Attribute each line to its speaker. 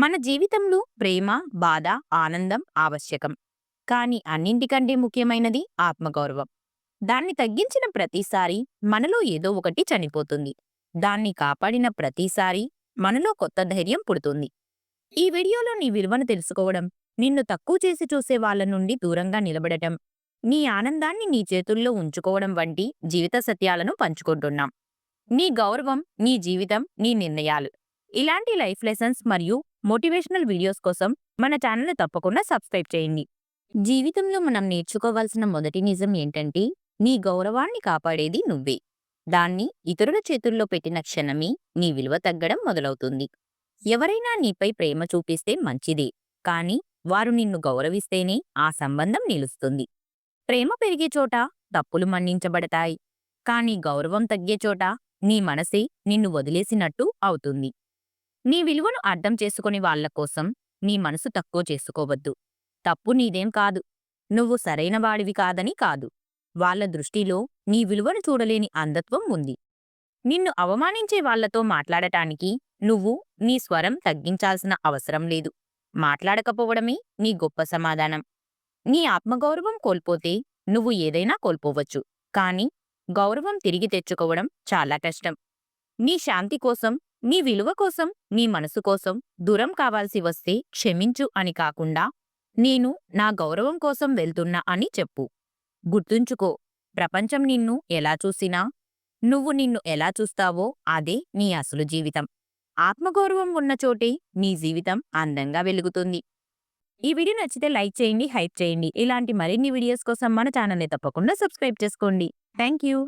Speaker 1: మన జీవితంలో ప్రేమ బాధ ఆనందం ఆవశ్యకం. కానీ అన్నింటికంటే ముఖ్యమైనది ఆత్మగౌరవం. దాన్ని తగ్గించిన ప్రతిసారి మనలో ఏదో ఒకటి చనిపోతుంది. దాన్ని కాపాడిన ప్రతిసారి మనలో కొత్త ధైర్యం పుడుతుంది. ఈ వీడియోలో నీ విలువను తెలుసుకోవడం నిన్ను తక్కువ చేసి చూసే వాళ్ళ నుండి దూరంగా నిలబడటం నీ ఆనందాన్ని నీ చేతుల్లో ఉంచుకోవడం వంటి జీవిత సత్యాలను పంచుకుంటున్నాం. నీ గౌరవం నీ జీవితం నీ నిర్ణయాలు. ఇలాంటి లైఫ్ లెసన్స్ మరియు మోటివేషనల్ వీడియోస్ కోసం మన ఛానల్ని తప్పకుండా సబ్స్క్రైబ్ చేయండి. జీవితంలో మనం నేర్చుకోవాల్సిన మొదటి నిజం ఏంటంటే నీ గౌరవాన్ని కాపాడేది నువ్వే. దాన్ని ఇతరుల చేతుల్లో పెట్టిన క్షణమే నీ విలువ తగ్గడం మొదలవుతుంది. ఎవరైనా నీపై ప్రేమ చూపిస్తే మంచిదే కానీ వారు నిన్ను గౌరవిస్తేనే ఆ సంబంధం నిలుస్తుంది. ప్రేమ పెరిగే చోట తప్పులు మన్నించబడతాయి కానీ గౌరవం తగ్గే చోట నీ మనసే నిన్ను వదిలేసినట్టు అవుతుంది. నీ విలువను అర్థం చేసుకుని వాళ్ళ కోసం నీ మనసు తక్కువ చేసుకోవద్దు. తప్పు నీదేం కాదు. నువ్వు సరైన వాడివి కాదని కాదు. వాళ్ళ దృష్టిలో నీ విలువను చూడలేని అంధత్వం ఉంది. నిన్ను అవమానించే వాళ్ళతో మాట్లాడటానికి నువ్వు నీ స్వరం తగ్గించాల్సిన అవసరం లేదు. మాట్లాడకపోవడమే నీ గొప్ప సమాధానం. నీ ఆత్మగౌరవం కోల్పోతే నువ్వు ఏదైనా కోల్పోవచ్చు. కానీ గౌరవం తిరిగి తెచ్చుకోవడం చాలా కష్టం. నీ శాంతి కోసం నీ విలువ కోసం నీ మనసు కోసం దూరం కావాల్సి వస్తే క్షమించు అని కాకుండా నేను నా గౌరవం కోసం వెళ్తున్నా అని చెప్పు. గుర్తుంచుకో ప్రపంచం నిన్ను ఎలా చూసినా నువ్వు నిన్ను ఎలా చూస్తావో అదే నీ అసలు జీవితం. ఆత్మగౌరవం ఉన్న చోటే నీ జీవితం అందంగా వెలుగుతుంది. ఈ వీడియో నచ్చితే లైక్ చేయండి హైప్ చేయండి. ఇలాంటి మరిన్ని వీడియోస్ కోసం మన ఛానల్ని తప్పకుండా సబ్స్క్రైబ్ చేసుకోండి. Thank you